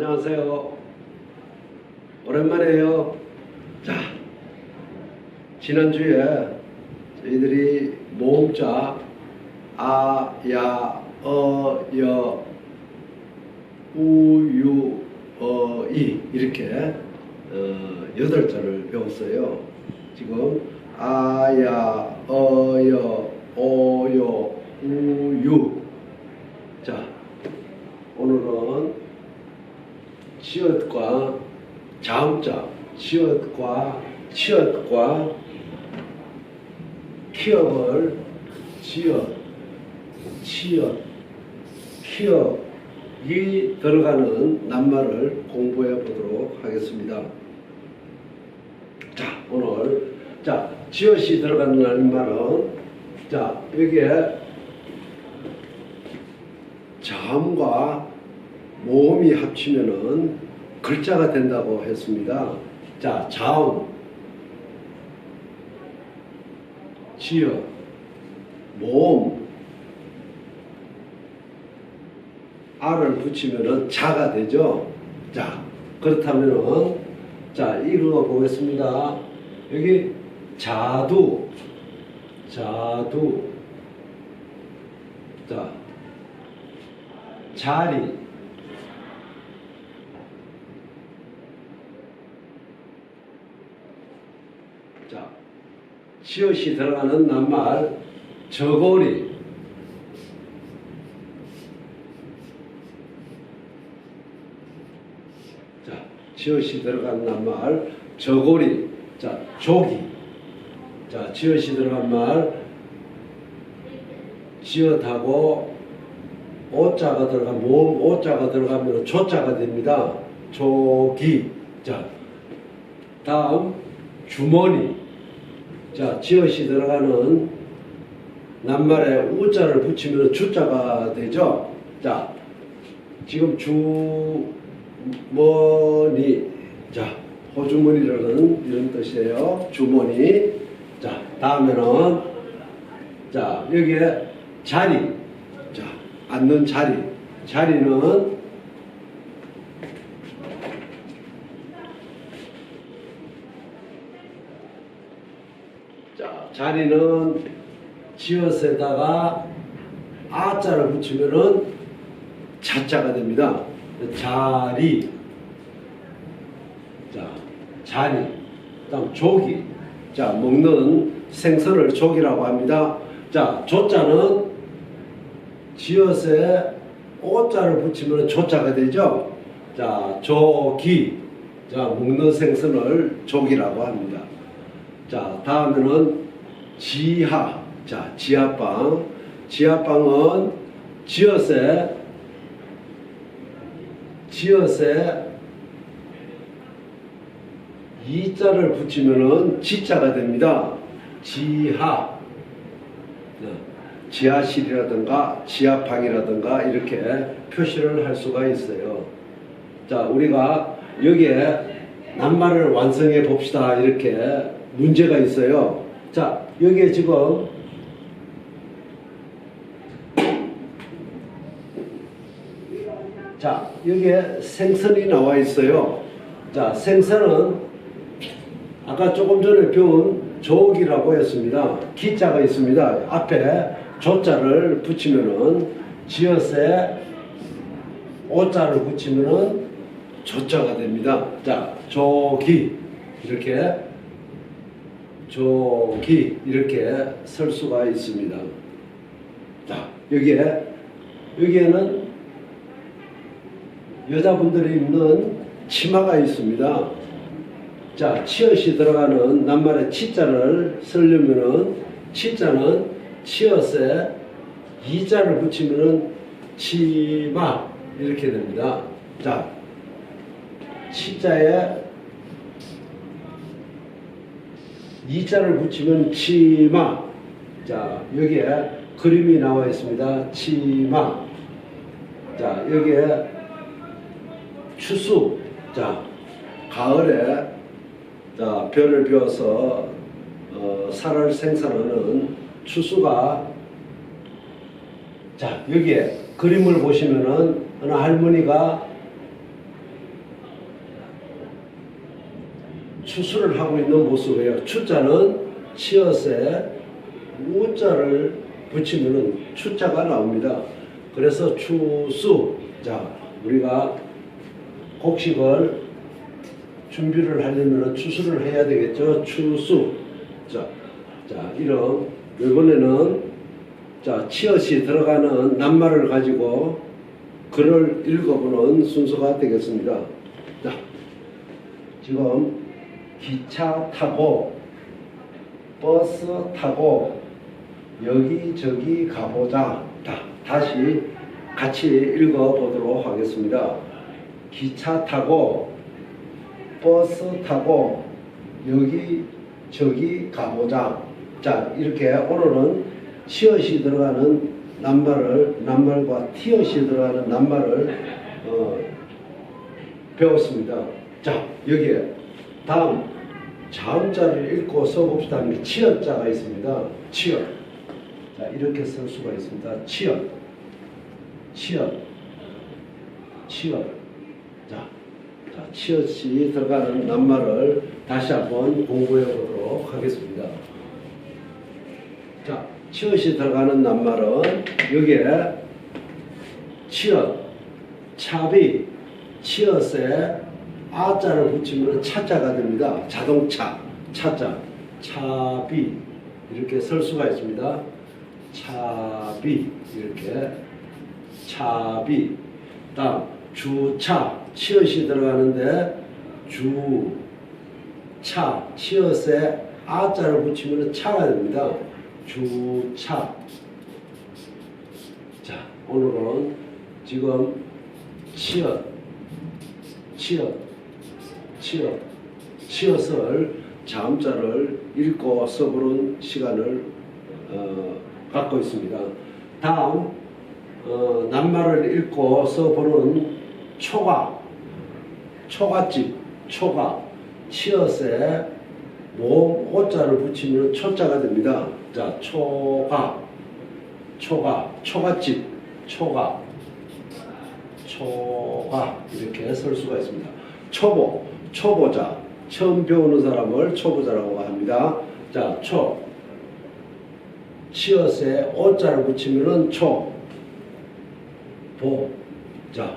안녕하세요. 오랜만에요. 자, 지난주에 저희들이 모음자 아, 야, 어, 여, 우, 유, 어, 이 이렇게 어, 여덟 자를 배웠어요. 지금 아, 야, 어, 여, 오, 요, 우, 유. 자, 오늘은 치읓과 자음자, 치읓과 치읓과 키역을 지읒, 치읓, 키역이 들어가는 낱말을 공부해 보도록 하겠습니다. 자, 오늘 자 지읒이 들어가는 낱말은 자 여기에 자음과 모음이 합치면은 글자가 된다고 했습니다. 자, 자음, 지어, 모음, 알을 붙이면은 자가 되죠. 자, 그렇다면은 자, 읽어 보겠습니다. 여기 자두, 자두, 자, 자리, 자, 치읓이 들어가는 낱말 저고리. 자, 치읓이 들어간 낱말 저고리. 자, 조기. 자, 치읓이 들어간 말 지읒하고 오자가 들어간 모음 오자가 들어가면 조자가 됩니다. 조기. 자, 다음 주머니. 자 지읒이 들어가는 낱말에 우자를 붙이면 주자가 되죠? 자 지금 주머니. 자 호주머니라는 이런 뜻이에요. 주머니. 자 다음에는 자 여기에 자리. 자 앉는 자리. 자리는 자, 자리는 지어서다가 아자를 붙이면은 자자가 됩니다. 자리. 자, 자리. 그다음 조기. 자, 먹는 생선을 조기라고 합니다. 자, 조자는 지어서에 오자를 붙이면 조자가 되죠. 자, 조기. 자, 먹는 생선을 조기라고 합니다. 자, 다음에는 지하. 자, 지하방. 지하방은 지어세, 지어세 이자를 붙이면은 지자가 됩니다. 지하. 네. 지하실이라든가 지하방이라든가 이렇게 표시를 할 수가 있어요. 자, 우리가 여기에 낱말을 완성해 봅시다. 이렇게 문제가 있어요. 자, 여기에 지금 자, 여기에 생선이 나와 있어요. 자, 생선은 아까 조금 전에 배운 조기라고 했습니다. 기자가 있습니다. 앞에 조자를 붙이면은 지어세 오자를 붙이면은 조자가 됩니다. 자, 조기 이렇게 조기 이렇게 쓸 수가 있습니다. 자, 여기에 여기에는 여자분들이 입는 치마가 있습니다. 자, 치엇이 들어가는 낱말에 치자를 쓰려면은 치자는 치엇에 이자를 붙이면은 치마 이렇게 됩니다. 자, 치자에 이자를 붙이면 치마. 자, 여기에 그림이 나와 있습니다. 치마. 자, 여기에 추수. 자, 가을에 자, 별을 비워서 어, 살을 생산하는 추수가 자, 여기에 그림을 보시면은 어느 할머니가 추수를 하고 있는 모습이에요. 추자는 치엇에 우자를 붙이면은 추자가 나옵니다. 그래서 추수. 자, 우리가 곡식을 준비를 하려면 추수를 해야 되겠죠. 추수. 자, 자, 이런 이번에는 자, 치엇이 들어가는 낱말을 가지고 글을 읽어보는 순서가 되겠습니다. 자, 지금 기차 타고 버스 타고 여기저기 가보자. 다, 다시 같이 읽어보도록 하겠습니다. 기차 타고 버스 타고 여기저기 가보자. 자, 이렇게 오늘은 치엇이 들어가는 낱말을 낱말과 티엇이 들어가는 낱말을 어, 배웠습니다. 자, 여기에 다음 자음자를 읽고 써봅시다. 하는 게 치엇자가 있습니다. 치엇. 자, 이렇게 쓸 수가 있습니다. 치엇. 치엇. 치엇. 자, 자, 치엇이 들어가는 낱말을 다시 한번 공부해 보도록 하겠습니다. 자, 치엇이 들어가는 낱말은 여기에 치엇, 차비, 치엇에 아자를 붙이면 차자가 됩니다. 자동차, 차자, 차비 이렇게 쓸 수가 있습니다. 차비 이렇게 차비 다음 주차 치엇이 들어가는데 주차 치엇에 아자를 붙이면 차가 됩니다. 주차 자 오늘은 지금 치엇 치엇 치엇 치엇을 자음자를 읽고 써보는 시간을 어, 갖고 있습니다. 다음 어, 낱말을 읽고 써보는 초가 초가집 초가 치엇에 모음 오자를 붙이면 초자가 됩니다. 자 초가 초가 초가집 초가 초가 이렇게 쓸 수가 있습니다. 초보 초보자 처음 배우는 사람을 초보자라고 합니다. 자 초. 치엇에 오자를 붙이면은 초. 보. 자,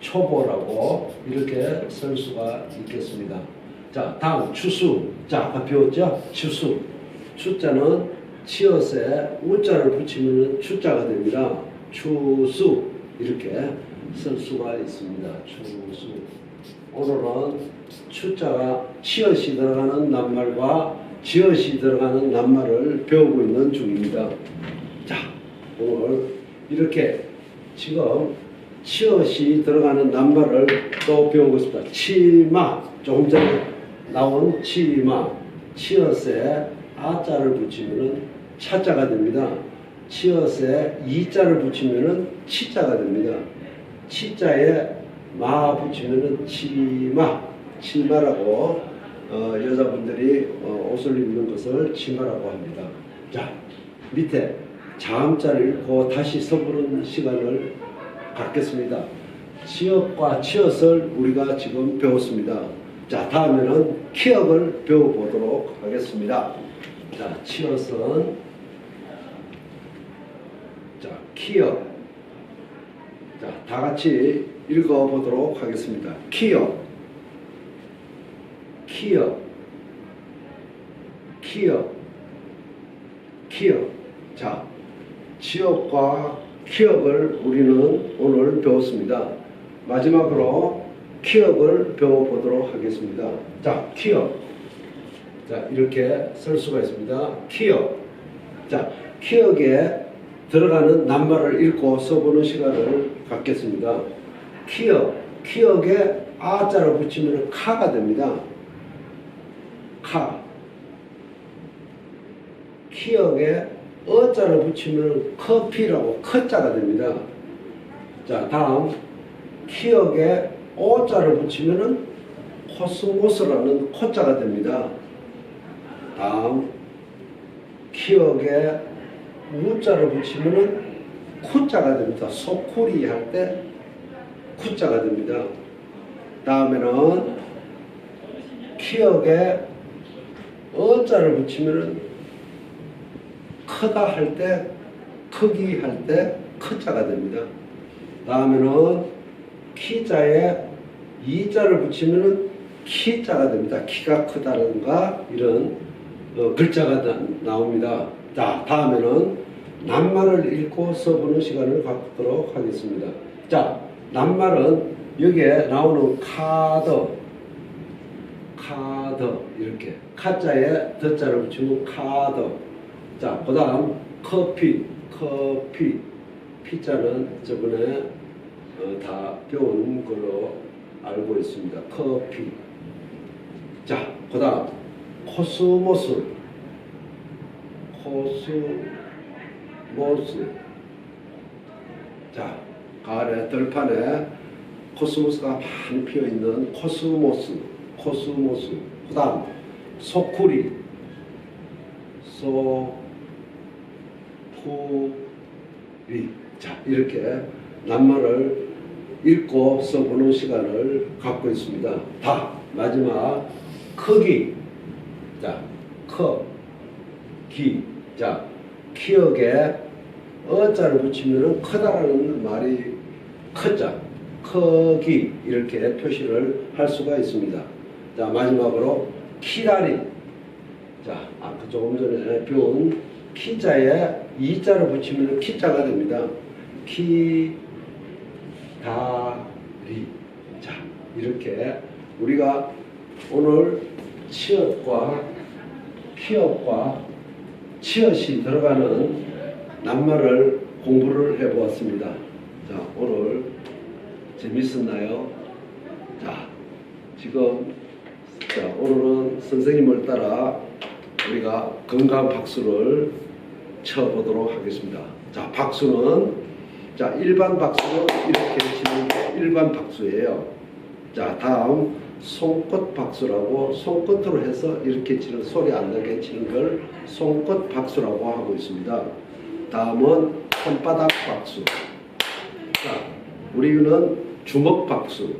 초보라고 이렇게 쓸 수가 있겠습니다. 자, 다음 추수. 자, 아까 배웠죠? 추수. 추자는 치엇에 우자를 붙이면 추자가 됩니다. 추수. 이렇게 쓸 수가 있습니다. 추수. 오늘은 추자가 치엇이 들어가는 낱말과 지엇이 들어가는 낱말을 배우고 있는 중입니다. 자, 오늘 이렇게 지금 치엇이 들어가는 낱말을 또 배우고 있습니다. 치마, 조금 전에 나온 치마, 치엇에 아자를 붙이면 차자가 됩니다. 치엇에 이자를 붙이면 치자가 됩니다. 치자에 마 붙이면 치마, 치마라고 어, 여자분들이 어, 옷을 입는 것을 치마라고 합니다. 자, 밑에 자음자를 읽고 다시 써보는 시간을 갖겠습니다. 치역과 치엇을 우리가 지금 배웠습니다. 자, 다음에는 키역을 배워보도록 하겠습니다. 자, 치엇은 자, 키역. 자, 다 같이 읽어보도록 하겠습니다. 키역. 키역. 키역. 키역. 자, 지역과 키역을 우리는 오늘 배웠습니다. 마지막으로 키역을 배워보도록 하겠습니다. 자, 키역. 자, 이렇게 쓸 수가 있습니다. 키역. 자, 키역에 들어가는 낱말을 읽고 써보는 시간을 갖겠습니다. 키역. 키역에 아자를 붙이면 카가 됩니다. 카. 키역에 어자를 붙이면 커피라고 커자가 됩니다. 자, 다음 키역에 오자를 붙이면은 코스모스라는 코자가 됩니다. 다음 키역에 우자를 붙이면은 쿠자가 됩니다. 소쿠리 할 때 쿠자가 됩니다. 다음에는 키역에 어자를 붙이면은 크다 할 때, 크기 할 때 크자가 됩니다. 다음에는 키자에 이자를 붙이면은 키자가 됩니다. 키가 크다든가 이런 어, 글자가 나, 나옵니다. 자, 다음에는 낱말을 읽고 써보는 시간을 갖도록 하겠습니다. 자, 낱말은 여기에 나오는 카드, 카드 이렇게 카자에 더자를 붙이면 카드. 자, 그다음 커피, 커피. 피자는 저번에 어, 다 배운 걸로 알고 있습니다. 커피. 자, 그다음 코스모스, 코스모스. 자, 가을에 들판에 코스모스가 많이 피어 있는 코스모스, 코스모스. 그다음 소쿠리, 소쿠리. 자, 이렇게 낱말을 읽고 써보는 시간을 갖고 있습니다. 다 마지막 크기. 자, 커, 기. 자, 키역에 어자를 붙이면 크다라는 말이 크자, 크기 이렇게 표시를 할 수가 있습니다. 자, 마지막으로 키다리. 자, 아까 조금 전에 배운 키자에 이자를 붙이면 키자가 됩니다. 키, 다리. 자, 이렇게 우리가 오늘 치엇과 피엇과 치엇이 들어가는 낱말을 공부를 해보았습니다. 자, 오늘 재밌었나요? 자, 지금 자, 오늘은 선생님을 따라 우리가 건강 박수를 쳐보도록 하겠습니다. 자, 박수는 자, 일반 박수는 이렇게 치는 게 일반 박수예요. 자, 다음 손끝 박수라고 손끝으로 해서 이렇게 치는 소리 안 나게 치는 걸 손끝 박수라고 하고 있습니다. 다음은 손바닥 박수. 자, 우리는 주먹 박수,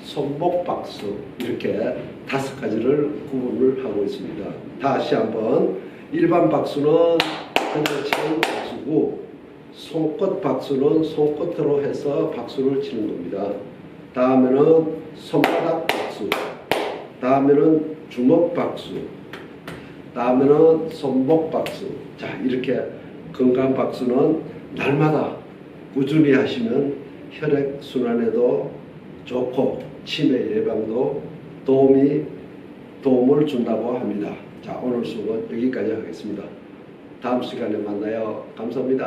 손목 박수 이렇게 다섯 가지를 구분을 하고 있습니다. 다시 한번 일반 박수는 손으로 치는 박수고 손끝 박수는 손끝으로 해서 박수를 치는 겁니다. 다음에는 손바닥 박수, 다음에는 주먹 박수, 다음에는 손목 박수. 자 이렇게 건강 박수는 날마다 꾸준히 하시면 혈액 순환에도 좋고 치매 예방도 도움이 도움을 준다고 합니다. 자 오늘 수업은 여기까지 하겠습니다. 다음 시간에 만나요. 감사합니다.